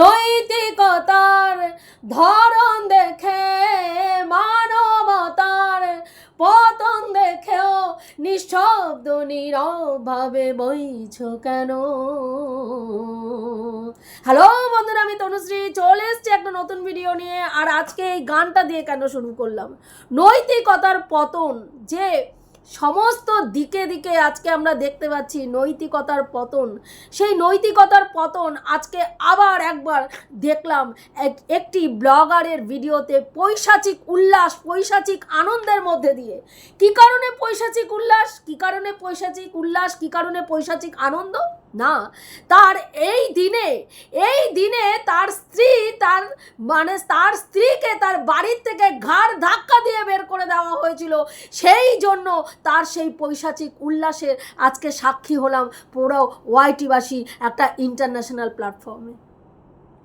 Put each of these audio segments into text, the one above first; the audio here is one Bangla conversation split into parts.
নৈতিকতার ধরন দেখে, মানবতার পতন দেখেও নিঃশব্দ, নীরবভাবে বইছ কেন? হ্যালো বন্ধুরা, আমি তনুশ্রী, চলে এসছি একটা নতুন ভিডিও নিয়ে। আর আজকে এই গানটা দিয়ে কেন শুরু করলাম? নৈতিকতার পতন যে সমস্ত দিকে দিকে আজকে আমরা দেখতে পাচ্ছি নৈতিকতার পতন। সেই নৈতিকতার পতন আজকে আবার একবার দেখলাম। এক- একটি ব্লগারের ভিডিওতে পৈশাচিক উল্লাস, পৈশাচিক আনন্দের মধ্যে দিয়ে। কি কারণে পৈশাচিক উল্লাস? কি কারণে পৈশাচিক উল্লাস? কি কারণে পৈশাচিক আনন্দ? না, তার এই দিনে এই দিনে তার স্ত্রী তার মানে তার স্ত্রীকে তার বাড়ির থেকে ঘাড় ধাক্কা দিয়ে বের করে দেওয়া হয়েছিল। সেই জন্য তার সেই পৈশাচিক উল্লাসের আজকে সাক্ষী হলাম পুরো ওয়াইটিবাসী একটা ইন্টারন্যাশনাল প্ল্যাটফর্মে।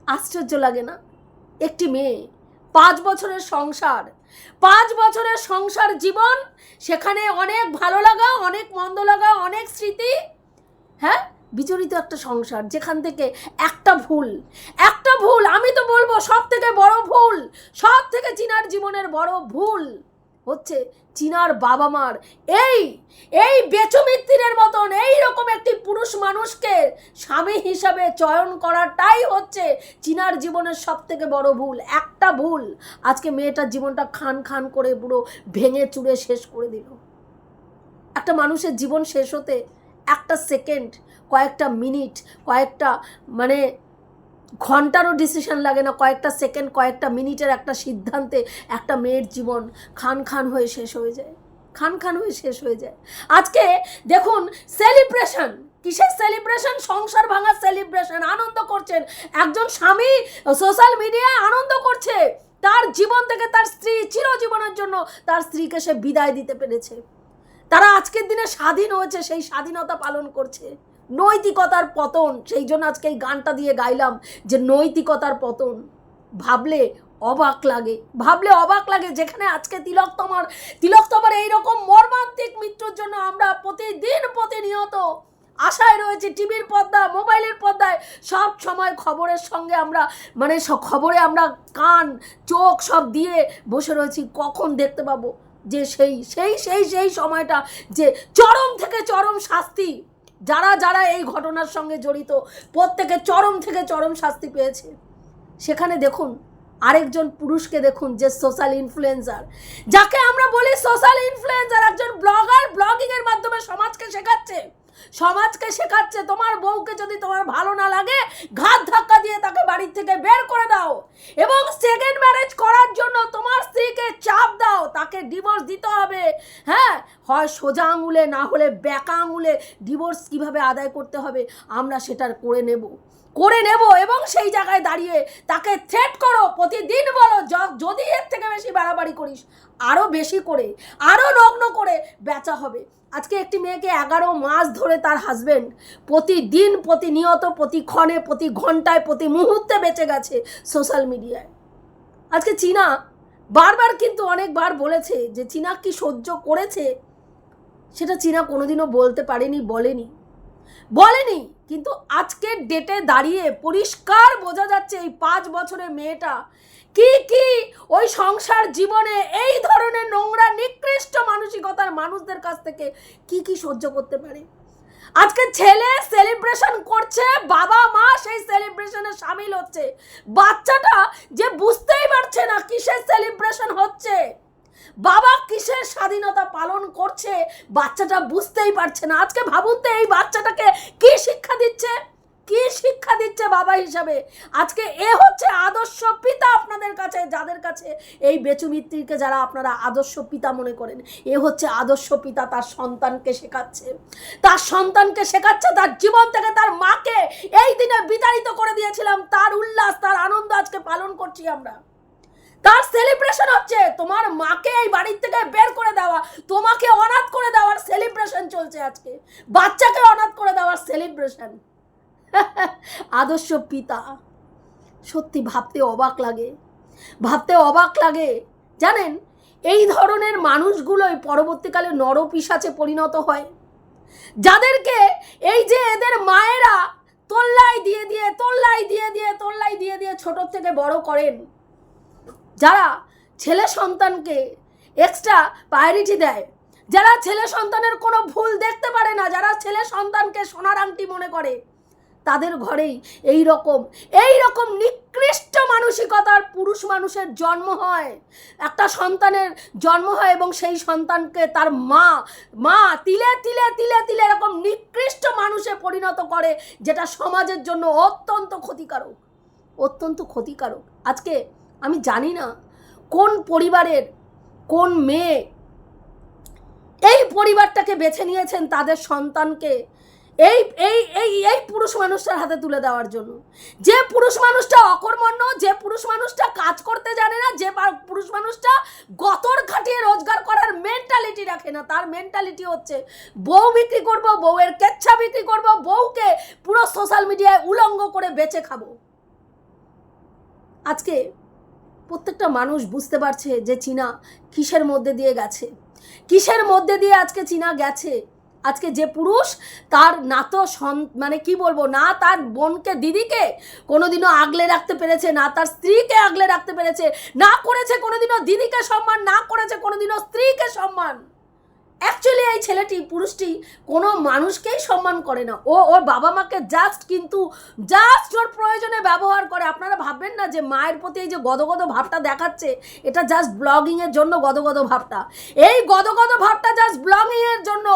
আশ্চর্য লাগে না? একটি মেয়ে, পাঁচ বছরের সংসার, পাঁচ বছরের সংসার জীবন, সেখানে অনেক ভালো লাগা, অনেক মন্দ লাগা, অনেক স্মৃতি হ্যাঁ? বিচরিত একটা সংসার, যেখান থেকে একটা ভুল একটা ভুল, আমি তো বলব সব থেকে বড় ভুল সব থেকে চিনার জীবনের বড় ভুল হচ্ছে চিনার বাবা মার এই এই বেচমিত্তিরের মতন এই রকম একটি পুরুষ মানুষকে স্বামী হিসাবে চয়ন করাটাই হচ্ছে চিনার জীবনের সব থেকে বড় ভুল, একটা ভুল। আজকে মেয়েটার জীবনটা খান খান করে পুরো ভেঙে চুড়ে শেষ করে দিল। একটা মানুষের জীবন শেষ হতে একটা সেকেন্ড কয়েকটা মিনিট কয়েকটা মানে ঘন্টারও ডিসিশন লাগে না, কয়েকটা সেকেন্ড কয়েকটা মিনিটের একটা সিদ্ধান্তে একটা মেয়ের জীবন খান খান হয়ে শেষ হয়ে যায়। খান খান হয়ে শেষ হয়ে যায়। আজকে দেখুন সেলিব্রেশন কিসের সেলিব্রেশন সংসার ভাঙার সেলিব্রেশন আনন্দ করছেন। একজন স্বামী সোশ্যাল মিডিয়ায় আনন্দ করছে। তার জীবন থেকে তার স্ত্রী চিরজীবনের জন্য তার স্ত্রীকে সে বিদায় দিতে পেরেছে। তারা আজকের দিনে স্বাধীন হয়েছে, সেই স্বাধীনতা পালন করছে। নৈতিকতার পতন, সেই জন্য আজকে এই গানটা দিয়ে গাইলাম যে নৈতিকতার পতন। ভাবলে অবাক লাগে, ভাবলে অবাক লাগে যেখানে আজকে তিলকতমার তিলকতমার এইরকম মর্মান্তিক মৃত্যুর জন্য আমরা প্রতিদিন প্রতিনিয়ত আশায় রয়েছে, টিভির পর্দা, মোবাইলের পর্দায়, সব সময় খবরের সঙ্গে আমরা মানে খবরে আমরা কান, চোখ সব দিয়ে বসে রয়েছি, কখন দেখতে পাবো? যে সেই সেই সেই সেই সময়টা যে চরম থেকে চরম শাস্তি, যারা যারা এই ঘটনার সঙ্গে জড়িত, প্রত্যেকে চরম থেকে চরম শাস্তি পেয়েছে। সেখানে দেখুন, আরেকজন পুরুষকে দেখুন যে সোশ্যাল ইনফ্লুয়েন্সার যাকে আমরা বলি সোশ্যাল ইনফ্লুয়েন্সার একজন ব্লগার ব্লগিং এর মাধ্যমে সমাজকে শেখাচ্ছে সমাজকে শেখাচ্ছে, তোমার বউকে যদি তোমার ভালো না লাগে, ঘাত ধাক্কা দিয়ে তাকে বাড়ির থেকে বের করে দাও। এবং সেকেন্ড ম্যারেজ করার জন্য তোমার স্ত্রীকে চাপ দাও, তাকে ডিভোর্স দিতে হবে। হ্যাঁ হয় সোজা আঙুলে, না হলে ব্যাকা আঙুলে ডিভোর্স কীভাবে আদায় করতে হবে, আমরা সেটার করে নেব। করে নেব এবং সেই জায়গায় দাঁড়িয়ে তাকে থ্রেট করো, প্রতিদিন বলো যদি এর থেকে বেশি বাড়াবাড়ি করিস আরও বেশি করে আরও নগ্ন করে, বেচা হবে। আজকে একটি মেয়েকে এগারো মাস ধরে তার হাজবেন্ড প্রতিদিন, প্রতিনিয়ত, প্রতিক্ষণে প্রতি ঘন্টায় প্রতি মুহূর্তে বেঁচে গেছে সোশ্যাল মিডিয়ায় আজকে চীনা বারবার কিন্তু অনেকবার বলেছে যে চীনা কি সহ্য করেছে, সেটা চীনা কোনোদিনও বলতে পারেনি, বলেনি। বলেনি, কিন্তু আজকের ডেটে দাঁড়িয়ে পরিষ্কার বোঝা যাচ্ছে এই পাঁচ বছরের মেয়েটা কি কি? ওই সংসার জীবনে এই ধরনের নোংরা, নিকৃষ্ট মানসিকতার মানুষদের কাছ থেকে কি কি সহ্য করতে পারে? আজকে ছেলে সেলিব্রেশন করছে, বাবা মা সেই সেলিব্রেশনে সামিল হচ্ছে। বাচ্চাটা যে বুঝতেই পারছে না কিসের সেলিব্রেশন হচ্ছে। বাবা কিসের স্বাধীনতা পালন করছে, বাচ্চাটা বুঝতেই পারছে না। আজকে ভাবুন তো এই বাচ্চাটাকে কি শিক্ষা দিচ্ছে? কি শিক্ষা দিচ্ছে বাবা হিসাবে? আজকে এ হচ্ছে আদর্শ পিতা আপনাদের কাছে, যাদের কাছে এই বেচুমিত্রীকে যারা আপনারা আদর্শ পিতা মনে করেন, এ হচ্ছে আদর্শ পিতা তার সন্তানকে শেখাচ্ছে। তার সন্তানকে শেখাচ্ছে, তার জীবন থেকে তার মাকে এই দিনে বিতাড়িত করে দিয়েছিলাম। তার উল্লাস, তার আনন্দ আজকে পালন করছি আমরা। তার সেলিব্রেশন হচ্ছে, তোমার মাকে এই বাড়ির থেকে বের করে দেওয়া, তোমাকে অনাথ করে দেওয়ার সেলিব্রেশন চলছে আজকে। বাচ্চাকে অনাথ করে দেওয়ার সেলিব্রেশন আদর্শ পিতা। সত্যি ভাবতে অবাক লাগে। ভাবতে অবাক লাগে। জানেন, এই ধরনের মানুষগুলোই পরবর্তীকালে নরপিসাচে পরিণত হয়। যাদেরকে এই যে এদের মায়েরা তোল্লাই দিয়ে দিয়ে তোল্লাই দিয়ে দিয়ে তোল্লাই দিয়ে দিয়ে ছোট থেকে বড় করেন, যারা ছেলে সন্তানকে এক্সট্রা প্রায়োরিটি দেয়, যারা ছেলে সন্তানের কোনো ভুল দেখতে পারে না, যারা ছেলে সন্তানকে সোনার আংটি মনে করে তাদের ঘরেই এই রকম এই রকম নিকৃষ্ট মানসিকতার পুরুষ মানুষের জন্ম হয়। একটা সন্তানের জন্ম হয় এবং সেই সন্তানকে তার মা মা তিলে তিলে তিলে তিলে এরকম নিকৃষ্ট মানুষে পরিণত করে, যেটা সমাজের জন্য অত্যন্ত ক্ষতিকারক। অত্যন্ত ক্ষতিকারক। আজকে আমি জানি না কোন পরিবারের কোন মেয়ে এই পরিবারটাকে বেছে নিয়েছেন তাদের সন্তানকে এই এই এই এই পুরুষ মানুষটার হাতে তুলে দেওয়ার জন্য। যে পুরুষ মানুষটা অকর্মণ্য, যে পুরুষ মানুষটা কাজ করতে জানে না, যে পুরুষ মানুষটা গতর খাটিয়ে রোজগার করার মেন্টালিটি রাখে না, তার মেন্টালিটি হচ্ছে, বউ বিক্রি করব, বউয়ের কেচ্ছা বিক্রি করব, বউকে পুরো সোশ্যাল মিডিয়ায় উলঙ্গ করে বেচে খাব। আজকে প্রত্যেকটা মানুষ বুঝতে পারছে যে চীনা কিসের মধ্যে দিয়ে গেছে। কিসের মধ্যে দিয়ে আজকে চীনা গেছে? আজকে যে পুরুষ, তার না তো মানে কি বলব, না তার বোনকে দিদিকে কোনোদিনও আগলে রাখতে পেরেছে, না তার স্ত্রীকে আগলে রাখতে পেরেছে, না করেছে কোনোদিনও দিদিকে সম্মান, না করেছে কোনোদিনও স্ত্রীকে সম্মান। অ্যাকচুয়ালি এই ছেলেটি, পুরুষটি কোনো মানুষকেই সম্মান করে না। ও ওর বাবা মাকে জাস্ট কিন্তু জাস্ট ওর প্রয়োজনে ব্যবহার করে। আপনারা ভাববেন না যে মায়ের প্রতি এই যে গদগদ ভাবটা দেখাচ্ছে, এটা জাস্ট ব্লগিংয়ের জন্য গদগদ ভাবটা। এই গদগদ ভাবটা জাস্ট ব্লগিংয়ের জন্য।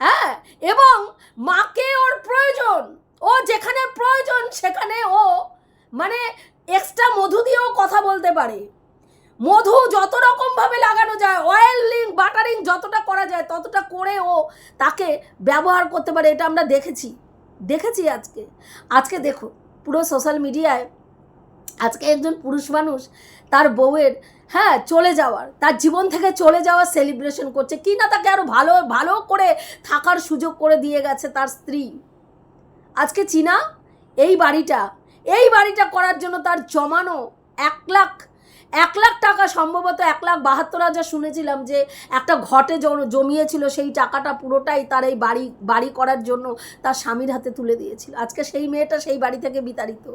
হ্যাঁ এবং মাকে ওর প্রয়োজন। ও যেখানে প্রয়োজন, সেখানে ও মানে এক্সট্রা মধু দিয়েও কথা বলতে পারে। মধু যত রকমভাবে লাগানো যায় অয়েলিং বাটারিং যতটা করা যায়, ততটা করে ও তাকে ব্যবহার করতে পারে। এটা আমরা দেখেছি। দেখেছি আজকে। আজকে দেখো পুরো সোশ্যাল মিডিয়ায় আজকে একজন পুরুষ মানুষ তার বউয়ের হ্যাঁ চলে যাওয়ার, তার জীবন থেকে চলে যাওয়ার সেলিব্রেশন করছে। কি না তাকে আরও ভালো ভালো করে থাকার সুযোগ করে দিয়ে গেছে তার স্ত্রী? আজকে চীনা, এই বাড়িটা এই বাড়িটা করার জন্য তার জমানো এক লাখ এক লাখ টাকা, সম্ভবত এক লাখ বাহাত্তর হাজার শুনেছিলাম যে একটা ঘটে জমিয়েছিল, সেই টাকাটা পুরোটাই তার এই বাড়ি বাড়ি করার জন্য তার স্বামীর হাতে তুলে দিয়েছিল। আজকে সেই মেয়েটা সেই বাড়ি থেকে বিতাড়িত।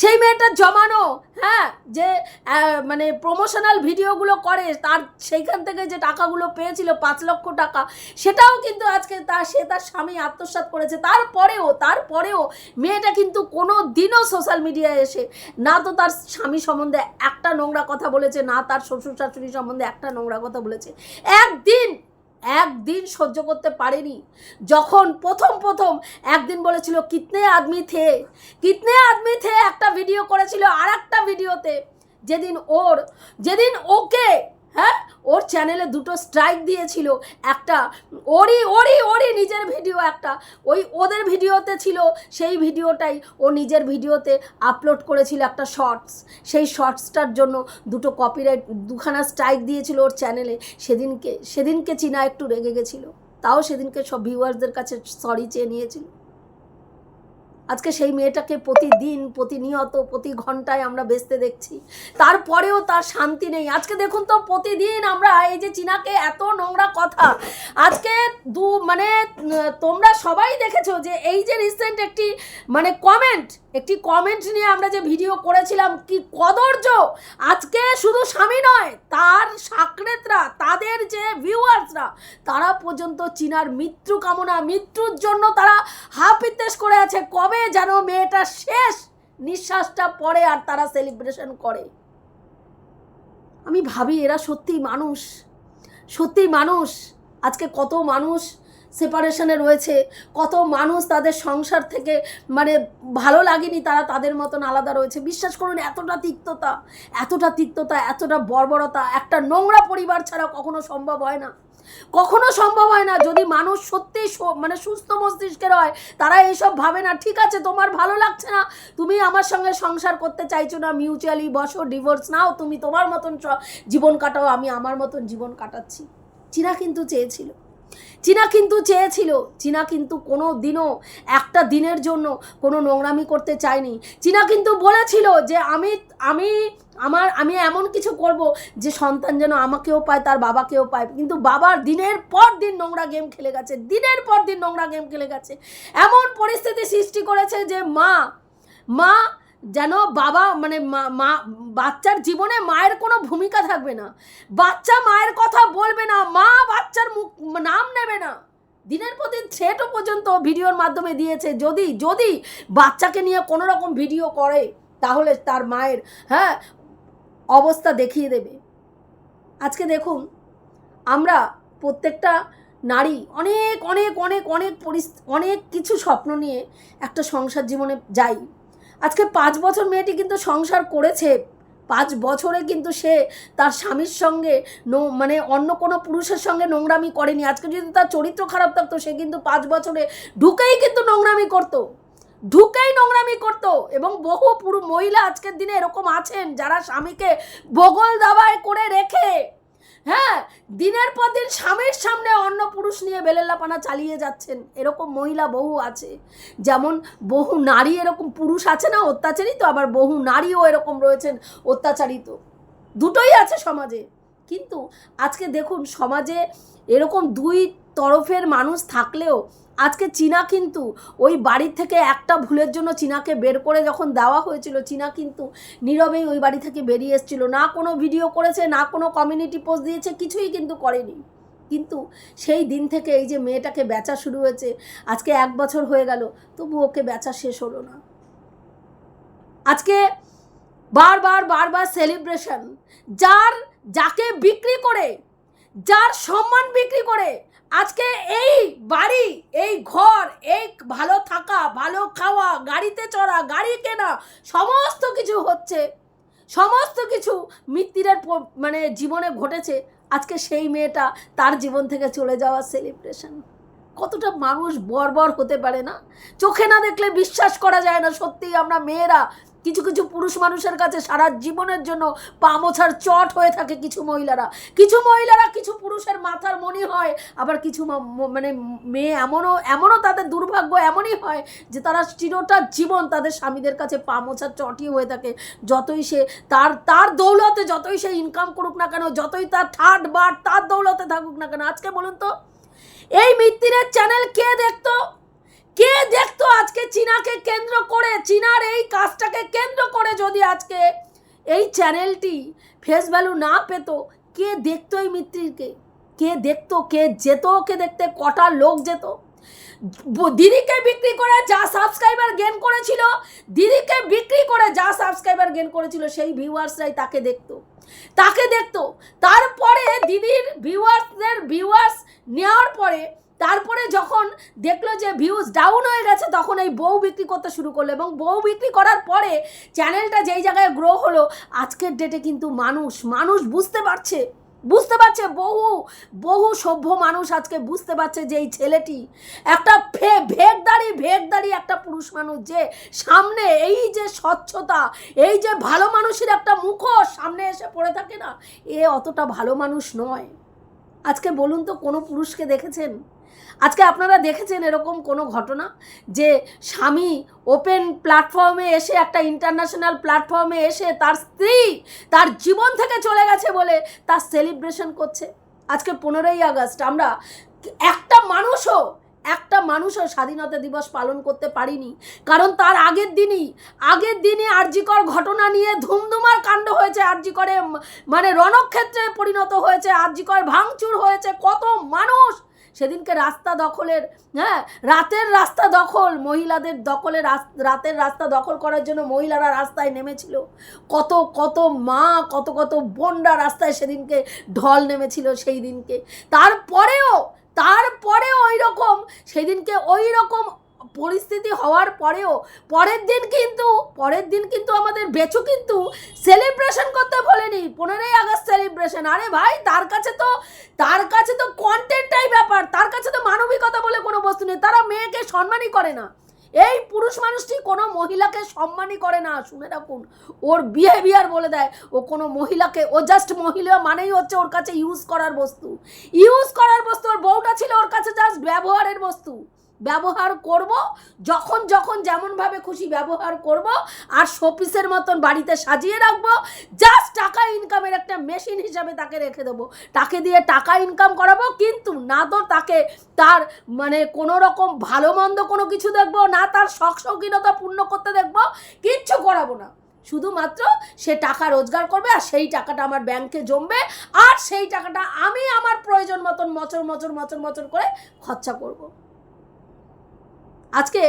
সেই মেয়েটার জমানো হ্যাঁ যে মানে প্রমোশনাল ভিডিওগুলো করে, তার সেইখান থেকে যে টাকাগুলো পেয়েছিল, পাঁচ লক্ষ টাকা, সেটাও কিন্তু আজকে তার, সে তার স্বামী আত্মসাৎ করেছে। তারপরেও তারপরেও মেয়েটা কিন্তু কোনো দিনও সোশ্যাল মিডিয়ায় এসে, না তো তার স্বামী সম্বন্ধে একটা নোংরা কথা বলেছে, না তার শ্বশুর শাশুড়ি সম্বন্ধে একটা নোংরা কথা বলেছে। একদিন একদিন সহ্য করতে পারেনি। যখন প্রথম প্রথম একদিন বলেছিল, কিতনে আদমি থে? কিতনে আদমি থে একটা ভিডিও করেছিল আর একটা ভিডিওতে যেদিন ওর, যেদিন ওকে হ্যাঁ? ওর চ্যানেলে দুটো স্ট্রাইক দিয়েছিল, একটা ওরই ওরই ওরই নিজের ভিডিও একটা। ওই ওদের ভিডিওতে ছিল, সেই ভিডিওটাই ও নিজের ভিডিওতে আপলোড করেছিল একটা শর্টস সেই শর্টসটার জন্য দুটো কপিরাইট দুখানা স্ট্রাইক দিয়েছিল ওর চ্যানেলে সেদিনকে সেদিনকে চীনা একটু রেগে গেছিল। তাও সেদিনকে সব ভিউয়ার্সদের কাছে সরি চেয়ে নিয়েছিল। আজকে সেই মেয়েটাকে প্রতিদিন, প্রতিনিয়ত প্রতি ঘন্টায় আমরা বেচতে দেখছি। তারপরেও তার শান্তি নেই। আজকে দেখুন তো, প্রতিদিন আমরা এই যে চীনাকে এত নোংরা কথা, আজকে দু মানে তোমরা সবাই দেখেছ যে এই যে রিসেন্ট একটি মানে কমেন্ট একটি কমেন্ট নিয়ে আমরা যে ভিডিও করেছিলাম, কি কদর্য! আজকে শুধু স্বামী নয়, তার সাকরেতরা, তাদের যে ভিউয়ার্সরা তারা পর্যন্ত চীনার মৃত্যু কামনা, মৃত্যুর জন্য তারা হাপিত্তেশ করে আছে। কবে যেন মেয়েটা শেষ নিঃশ্বাসটা পড়ে আর তারা সেলিব্রেশন করে। আমি ভাবি, এরা সত্যি মানুষ। সত্যি মানুষ। আজকে কত মানুষ সেপারেশনে রয়েছে, কত মানুষ তাদের সংসার থেকে মানে ভালো লাগেনি, তারা তাদের মতন আলাদা রয়েছে। বিশ্বাস করুন, এতটা তিক্ততা এতটা তিক্ততা, এতটা বর্বরতা, একটা নোংরা পরিবার ছাড়া কখনো সম্ভব হয় না। কখনো সম্ভব হয় না, যদি মানুষ সত্যিই সু- মানে সুস্থ মস্তিষ্কের হয়, তারা এইসব ভাবে না, ঠিক আছে, তোমার ভালো লাগছে না, তুমি আমার সঙ্গে সংসার করতে চাইছো না মিউচুয়ালি বসো ডিভোর্স নাও, তুমি তোমার মতন জীবন কাটাও, আমি আমার মতন জীবন কাটাচ্ছি। চীনা কিন্তু চেয়েছিল। চীনা কিন্তু চেয়েছিল, চীনা কিন্তু কোনো দিনও, একটা দিনের জন্য কোনো নোংরামি করতে চায়নি। চীনা কিন্তু বলেছিল যে আমি আমি, আমার, আমি এমন কিছু করব যে সন্তান যেন আমাকেও পায়, তার বাবাকেও পায়। কিন্তু বাবার দিনের পর দিন নোংরা গেম খেলে গেছে, দিনের পর দিন নোংরা গেম খেলে গেছে। এমন পরিস্থিতি সৃষ্টি করেছে যে মা মা যেন বাবা মানে মা বাচ্চার জীবনে মায়ের কোনো ভূমিকা থাকবে না। বাচ্চা মায়ের কথা বলবে না, মা বাচ্চার মুখ, নাম নেবে না। দিনের পর দিন থ্রেটও পর্যন্ত ভিডিওর মাধ্যমে দিয়েছে। যদি যদি বাচ্চাকে নিয়ে কোনো রকম ভিডিও করে, তাহলে তার মায়ের হ্যাঁ অবস্থা দেখিয়ে দেবে। আজকে দেখুন, আমরা প্রত্যেকটা নারী অনেক অনেক অনেক অনেক পরিস অনেক কিছু স্বপ্ন নিয়ে একটা সংসার জীবনে যাই। আজকে পাঁচ বছর মেয়েটি কিন্তু সংসার করেছে। পাঁচ বছরে কিন্তু সে তার স্বামীর সঙ্গে নো মানে অন্য কোনো পুরুষের সঙ্গে নোংরামি করেনি। আজকে যদি তার চরিত্র খারাপ থাকতো, সে কিন্তু পাঁচ বছরে ঢুকেই কিন্তু নোংরামি করতো। ঢুকেই নোংরামি করতো এবং বহু পুরো, মহিলা আজকের দিনে এরকম আছেন যারা স্বামীকে বগল দাবায় করে রেখে হ্যাঁ দিনের পর দিন স্বামীর সামনে অন্য পুরুষ নিয়ে বেলেলাপানা চালিয়ে যাচ্ছেন। এরকম মহিলা বহু আছে। যেমন বহু নারী এরকম পুরুষ আছে না অত্যাচারিত? আবার বহু নারীও এরকম রয়েছেন অত্যাচারিত। দুটোই আছে সমাজে। কিন্তু আজকে দেখুন, সমাজে এরকম দুই তরফের মানুষ থাকলেও আজকে চীনা কিন্তু ওই বাড়ির থেকে একটা ভুলের জন্য চীনাকে বের করে যখন দেওয়া হয়েছিল, চীনা কিন্তু নীরবেই ওই বাড়ি থেকে বেরিয়ে এসেছিল। না কোনো ভিডিও করেছে, না কোনো কমিউনিটি পোস্ট দিয়েছে, কিছুই কিন্তু করেনি। কিন্তু সেই দিন থেকে এই যে মেয়েটাকে বেচা শুরু হয়েছে, আজকে এক বছর হয়ে গেল, তবু ওকে বেচা শেষ হলো না। আজকে বারবার বারবার সেলিব্রেশন যার, যাকে বিক্রি করে, যার সম্মান বিক্রি করে আজকে এই বাড়ি, এই ঘর, এই ভালো থাকা, ভালো খাওয়া, গাড়িতে চড়া, গাড়ি কেনা, সমস্ত কিছু হচ্ছে। সমস্ত কিছু মৃত্যুরের মানে জীবনে ঘটেছে। আজকে সেই মেয়েটা তার জীবন থেকে চলে যাওয়ার সেলিব্রেশন কতটা মানুষ বর্বর হতে পারে না? চোখে না দেখলে বিশ্বাস করা যায় না সত্যিই আমরা মেয়েরা কিছু কিছু পুরুষ মানুষের কাছে সারা জীবনের জন্য পা মোছার চট হয়ে থাকে কিছু মহিলারা। কিছু মহিলারা কিছু পুরুষের মাথার মনি হয়, আবার কিছু মানে মেয়ে এমনও এমনও তাদের দুর্ভাগ্য এমনই হয় যে তারা চিরটা জীবন তাদের স্বামীদের কাছে পা মোছার চটই হয়ে থাকে। যতই সে তার তার দৌলতে যতই সে ইনকাম করুক না কেন, যতই তার ঠাট বাট তার দৌলতে থাকুক না কেন, আজকে বলুন তো, এই মিত্তিরের চ্যানেল কে দেখতো? কে দেখতো আজকে চীনাকে কেন্দ্র করে? চীনার এই কাজটাকে কেন্দ্র করে যদি আজকে এই চ্যানেলটি ফেস ভ্যালু না পেত, কে দেখতো এই মিত্রিকে? কে দেখতো, কে যেত, ওকে দেখতে কটা লোক যেত? দিদিকে বিক্রি করে যা সাবস্ক্রাইবার গেন করেছিল, দিদিকে বিক্রি করে যা সাবস্ক্রাইবার গেন করেছিল, সেই ভিউয়ার্সরাই তাকে দেখতো। তাকে দেখতো। তারপরে দিদির ভিউয়ার্সদের ভিউয়ার্স নেওয়ার পরে তারপরে যখন দেখল যে ভিউজ ডাউন হয়ে গেছে, তখন এই বউ বিক্রি করতে শুরু করল এবং বউ বিক্রি করার পরে চ্যানেলটা যেই জায়গায় গ্রো হলো, আজকের ডেটে কিন্তু মানুষ মানুষ বুঝতে পারছে বুঝতে পারছে বহু বহু সভ্য মানুষ আজকে বুঝতে পারছে যে এই ছেলেটি একটা ফে ভেগদারি ভেগদারি একটা পুরুষ মানুষ যে সামনে এই যে স্বচ্ছতা, এই যে ভালো মানুষের একটা মুখোশ সামনে এসে পড়ে থাকে না, এ অতটা ভালো মানুষ নয়। আজকে বলুন তো কোনো পুরুষকে দেখেছেন? আজকে আপনারা দেখেছেন এরকম কোনো ঘটনা যে স্বামী ওপেন প্ল্যাটফর্মে এসে, একটা ইন্টারন্যাশনাল প্ল্যাটফর্মে এসে তার স্ত্রী তার জীবন থেকে চলে গেছে বলে তার সেলিব্রেশন করছে। আজকে পনেরোই আগস্ট আমরা একটা মানুষও একটা মানুষও স্বাধীনতা দিবস পালন করতে পারিনি। কারণ তার আগের দিনই আগের দিনই আরজিকর ঘটনা নিয়ে ধুমধুমার কাণ্ড হয়েছে আরজিকরে মানে রণক্ষেত্রে পরিণত হয়েছে, আরজিকর ভাঙচুর হয়েছে, কত মানুষ সেদিনকে রাস্তা দখলের হ্যাঁ রাতের রাস্তা দখল, মহিলাদের দখলে রাতের রাস্তা দখল করার জন্য মহিলারা রাস্তায় নেমেছিল। কত কত মা, কত কত বোনরা রাস্তায় সেদিনকে ঢল নেমেছিল সেই দিনকে। তারপরেও তারপরে ওই রকম সেদিনকে ওই রকম পরিস্থিতি হওয়ার পরেও, পরের দিন কিন্তু, পরের দিন কিন্তু আমাদের বেচু কিন্তু সেলিব্রেশন করতে বলেনি। পনেরোই আগস্ট সেলিব্রেশন আরে ভাই, তার কাছে তো, তার কাছে তো কন্টেন্টটাই ব্যাপার। তার কাছে তো মানবিকতা বলে কোনো বস্তু নেই। তারা মেয়েকে সম্মানই করে না। এই পুরুষ মানুষটি কোনো মহিলাকে সম্মানই করে না। শুনে রাখুন, ওর বিহেভিয়ার বলে দেয়। ও কোনো মহিলাকে, ও জাস্ট মহিলা মানেই হচ্ছে ওর কাছে ইউজ করার বস্তু। ইউজ করার বস্তু, ওর বউটা ছিল ওর কাছে জাস্ট ব্যবহারের বস্তু। ব্যবহার করব, যখন যখন যেমনভাবে খুশি ব্যবহার করব, আর শোপিসের মতন বাড়িতে সাজিয়ে রাখব জাস্ট টাকা ইনকামের একটা মেশিন হিসাবে তাকে রেখে দেবো। তাকে দিয়ে টাকা ইনকাম করাবো, কিন্তু না তো তাকে তার মানে কোনো রকম ভালো মন্দ কোনো কিছু দেখব, না তার শখ শৌখিনতা পূর্ণ করতে দেখব, কিচ্ছু করাবো না। শুধুমাত্র সে টাকা রোজগার করবে, আর সেই টাকাটা আমার ব্যাংকে জমবে, আর সেই টাকাটা আমি আমার প্রয়োজন মতন মচর মচর মচর মচর করে খরচা করব। আজকে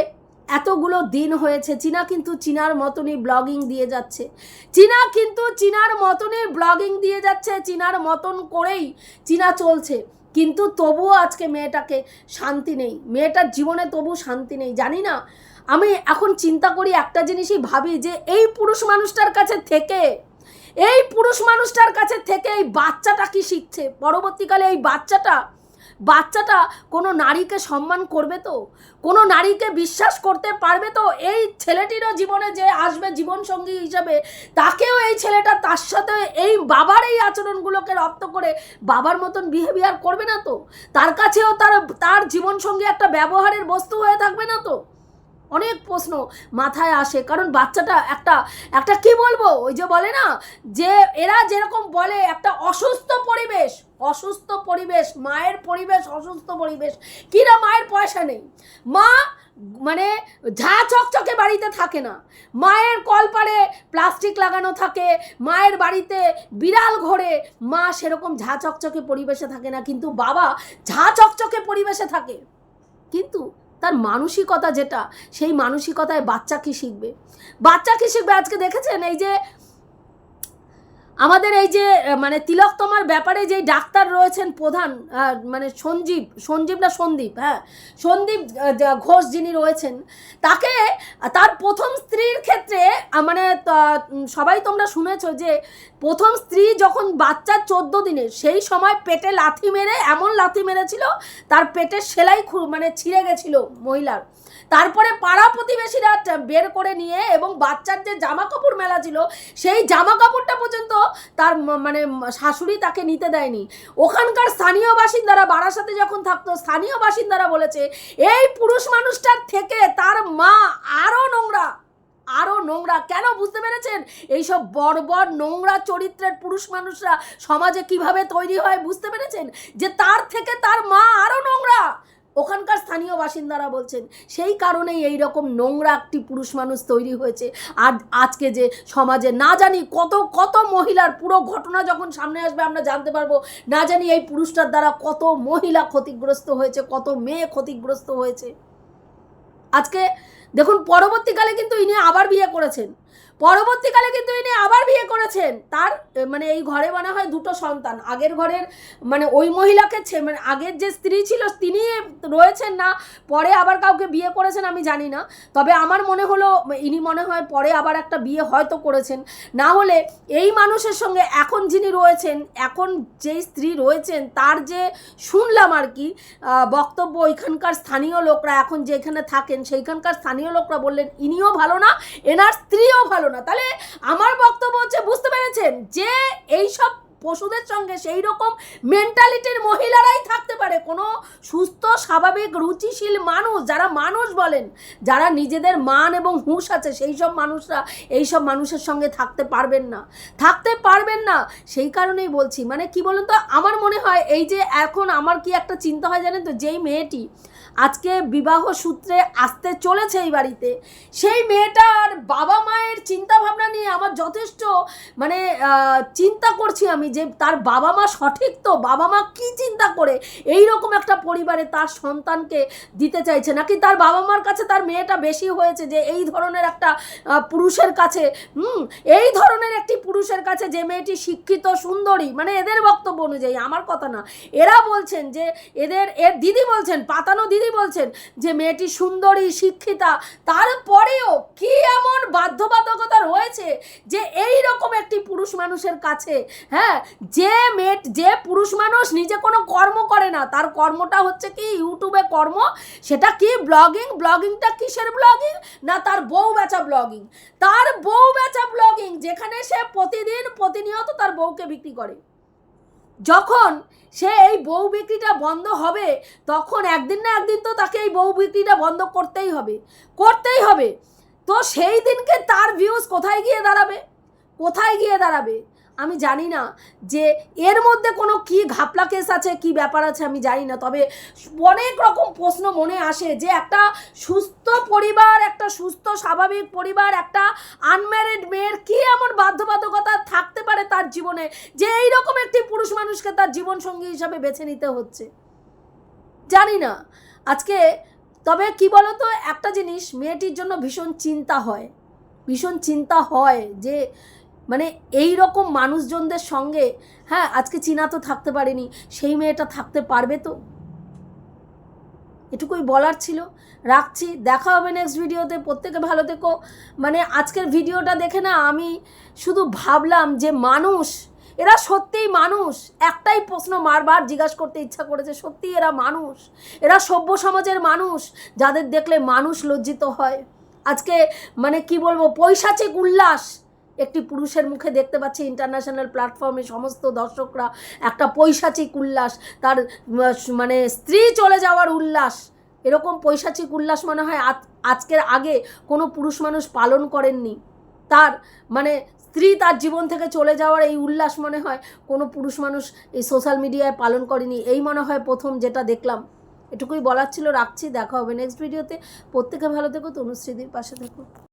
এতগুলো দিন হয়েছে, চীনা কিন্তু চীনার মতনই ব্লগিং দিয়ে যাচ্ছে। চীনা কিন্তু চীনার মতনই ব্লগিং দিয়ে যাচ্ছে, চীনার মতন করেই চীনা চলছে। কিন্তু তবুও আজকে মেয়েটাকে শান্তি নেই। মেয়েটার জীবনে তবু শান্তি নেই। জানি না, আমি এখন চিন্তা করি একটা জিনিসই ভাবি যে এই পুরুষ মানুষটার কাছে থেকে, এই পুরুষ মানুষটার কাছে থেকে এই বাচ্চাটা কি শিখছে? পরবর্তীকালে এই বাচ্চাটা বাচ্চাটা কোনো নারীকে সম্মান করবে তো? কোনো নারীকে বিশ্বাস করতে পারবে তো? এই ছেলেটিরও জীবনে যে আসবে জীবনসঙ্গী হিসাবে, তাকেও এই ছেলেটা তার সাথে এই বাবার এই আচরণগুলোকে রপ্ত করে বাবার মতন বিহেভিয়ার করবে না তো? তার কাছেও তার তার জীবনসঙ্গী একটা ব্যবহারের বস্তু হয়ে থাকবে না তো? অনেক প্রশ্ন মাথায় আসে। কারণ বাচ্চাটা একটা একটা কি বলব? ওই যে বলে না, যে এরা যেরকম বলে, একটা অসুস্থ পরিবেশ অসুস্থ পরিবেশ, মায়ের পরিবেশ, অসুস্থ পরিবেশ। কিনা মায়ের পয়সা নেই। মা মানে ঝা চকচকে বাড়িতে থাকে না। মায়ের কলপারে প্লাস্টিক লাগানো থাকে। মায়ের বাড়িতে বিড়াল ঘোরে। মা সেরকম ঝা চকচকে পরিবেশে থাকে না। কিন্তু বাবা ঝা চকচকে পরিবেশে থাকে। কিন্তু তার মানসিকতা যেটা, সেই মানসিকতায় বাচ্চা কি শিখবে? বাচ্চা কি শিখবে? আজকে দেখেছেন এই যে আমাদের এই যে মানে তিলকতমার ব্যাপারে যেই ডাক্তার রয়েছেন প্রধান মানে সঞ্জীব সঞ্জীব না সন্দীপ হ্যাঁ সন্দীপ যা- ঘোষ যিনি রয়েছেন, তাকে, তার প্রথম স্ত্রীর ক্ষেত্রে মানে সবাই তোমরা শুনেছো যে, প্রথম স্ত্রী যখন বাচ্চার চোদ্দ দিনের সেই সময় পেটে লাথি মেরে, এমন লাথি মেরেছিল, তার পেটের সেলাই মানে ছিঁড়ে গেছিল মহিলার। তারপরে পাড়া প্রতিবেশীরা বের করে নিয়ে এবং বাচ্চার যে জামা কাপড় মেলা ছিল, সেই জামা কাপড়টা পর্যন্ত তার মানে শাশুড়ি তাকে নিতে দেয়নি। ওখানকার স্থানীয় বাসিন্দারা বারাসাতে যখন থাকতো, স্থানীয় বাসিন্দারা বলেছে, এই পুরুষ মানুষটার থেকে তার মা আরও নোংরা আরও নোংরা। কেন বুঝতে পেরেছেন? এইসব বর্বর নোংরা চরিত্রের পুরুষ মানুষরা সমাজে কীভাবে তৈরি হয় বুঝতে পেরেছেন? যে তার থেকে তার মা আরও নোংরা। ওখানকার স্থানীয় বাসিন্দারা বলছেন, সেই কারণেই এই রকম নোংরা একটি পুরুষ মানুষ তৈরি হয়েছে। আর আজকে যে সমাজে না জানি কত কত মহিলার পুরো ঘটনা যখন সামনে আসবে, আমরা জানতে পারব। না জানি এই পুরুষটার দ্বারা কত মহিলা ক্ষতিগ্রস্ত হয়েছে, কত মেয়ে ক্ষতিগ্রস্ত হয়েছে। আজকে দেখুন, পরবর্তীকালে কিন্তু ইনি আবার বিয়ে করেছেন। পরবর্তীকালে কিন্তু ইনি আবার বিয়ে করেছেন। তার মানে এই ঘরে মনে হয় দুটো সন্তান। আগের ঘরের মানে ওই মহিলাকে মানে আগের যে স্ত্রী ছিল, তিনি রয়েছেন না। পরে আবার কাউকে বিয়ে করেছেন আমি জানি না। তবে আমার মনে হলো, ইনি মনে হয় পরে আবার একটা বিয়ে হয়তো করেছেন। না হলে এই মানুষের সঙ্গে এখন যিনি রয়েছেন, এখন যেই স্ত্রী রয়েছেন, তার যে শুনলাম আর কি বক্তব্য ওইখানকার স্থানীয় লোকরা, এখন যেখানে থাকেন, সেইখানকার স্থানীয় লোকরা বললেন, ইনিও ভালো না, এনার স্ত্রীও ভালো না। তাহলে আমার বক্তব্য হচ্ছে, বুঝতে পেরেছেন যে এই সব পশুদের সঙ্গে সেই রকম মেন্টালিটির মহিলারাই থাকতে পারে। কোনো সুস্থ, স্বাভাবিক, রুচিশীল মানুষ, যারা মানুষ বলেন, যারা নিজেদের মান এবং হুঁশ আছে সেই সব মানুষরা এই সব মানুষের সঙ্গে থাকতে পারবেন না। থাকতে পারবেন না, সেই কারণেই বলছি। মানে কি বলুন তো, আমার মনে হয় এই যে এখন আমার কি একটা চিন্তা হয় জানেন তো, যেই মেয়েটি আজকে বিবাহ সূত্রে আসতে চলেছে এই বাড়িতে। সেই মেয়েটার বাবা মায়ের চিন্তা ভাবনা নিয়ে আমার যথেষ্ট মানে চিন্তা করছি আমি যে তার বাবা মা সঠিক তো? বাবা মা কি চিন্তা করে? এই রকম একটা পরিবারে তার সন্তানকে দিতে চাইছে। নাকি তার বাবা মার কাছে তার মেয়েটা বেশি হয়েছে যে এই ধরনের একটা পুরুষের কাছে? হুম, এই ধরনের একটি পুরুষের কাছে যে মেয়েটি শিক্ষিত, সুন্দরী মানে এদের বক্তব্য অনুযায়ী, আমার কথা না। এরা বলছেন যে এদের, এর দিদি বলছেন, পাতানো দিদি বলছেন যে মেয়েটি সুন্দরী, শিক্ষিতা, তারপরেও কি এমন বাধ্যবাধকতা রয়েছে যে এই রকম একটি পুরুষ মানুষের কাছে হ্যাঁ যে মেয়ে, যে পুরুষ মানুষ নিজে কোনো কর্ম করে না, তার কর্মটা হচ্ছে কি ইউটিউবে কর্ম, সেটা কি ব্লগিং, ব্লগিংটা কিসের ব্লগিং না তার বউ বেচা ব্লগিং? তার বউ বেচা ব্লগিং যেখানে সে প্রতিদিন, প্রতিনিয়ত তার বউকে বিক্রি করে। যখন সে এই বউ বিক্রিটা বন্ধ হবে, তখন একদিন না একদিন তো তাকে এই বউ বিক্রিটা বন্ধ করতেই হবে। করতেই হবে। তো সেই দিনকে তার ভিউজ কোথায় গিয়ে দাঁড়াবে? কোথায় গিয়ে দাঁড়াবে? আমি জানি না যে এর মধ্যে কোনো কি ঘাপলা কেস আছে, কি ব্যাপার আছে আমি জানি না। তবে অনেক রকম প্রশ্ন মনে আসে যে একটা সুস্থ পরিবার, একটা সুস্থ স্বাভাবিক পরিবার, একটা আনম্যারিড মেয়ের কি এমন বাধ্যবাধকতা থাকতে পারে তার জীবনে যে এই রকম একটি পুরুষ মানুষকে তার জীবনসঙ্গী হিসাবে বেছে নিতে হচ্ছে? জানি না। আজকে তবে কি বলতো, একটা জিনিস মেয়েটির জন্য ভীষণ চিন্তা হয়। ভীষণ চিন্তা হয় যে মানে এই রকম মানুষজনদের সঙ্গে হ্যাঁ আজকে চীনা তো থাকতে পারেনি, সেই মেয়েটা থাকতে পারবে তো? এটুকুই বলার ছিল। রাখছি, দেখা হবে নেক্সট ভিডিওতে প্রত্যেকে ভালো থেকো। মানে আজকের ভিডিওটা দেখে না আমি শুধু ভাবলাম যে মানুষ, এরা সত্যিই মানুষ। একটাই প্রশ্ন বারবার জিজ্ঞাসা করতে ইচ্ছা করেছে সত্যি এরা মানুষ? এরা সভ্য সমাজের মানুষ, যাদের দেখলে মানুষ লজ্জিত হয়। আজকে মানে কি বলব, পৈশাচিক উল্লাস। একটি পুরুষের মুখে দেখতে পাচ্ছি ইন্টারন্যাশনাল প্ল্যাটফর্মে সমস্ত দর্শকরা একটা পৈশাচিক উল্লাস, তার মানে স্ত্রী চলে যাওয়ার উল্লাস। এরকম পৈশাচিক উল্লাস মনে হয় আজ- আজকের আগে কোনো পুরুষ মানুষ পালন করেননি। তার মানে স্ত্রী তার জীবন থেকে চলে যাওয়ার এই উল্লাস মনে হয় কোনো পুরুষ মানুষ এই সোশ্যাল মিডিয়ায় পালন করেনি। এই মনে হয় প্রথম যেটা দেখলাম। এটুকুই বলার ছিল। রাখছি। দেখা হবে নেক্সট ভিডিওতে প্রত্যেকে ভালো থেকো। তনুশ্রীদির পাশে থেকো।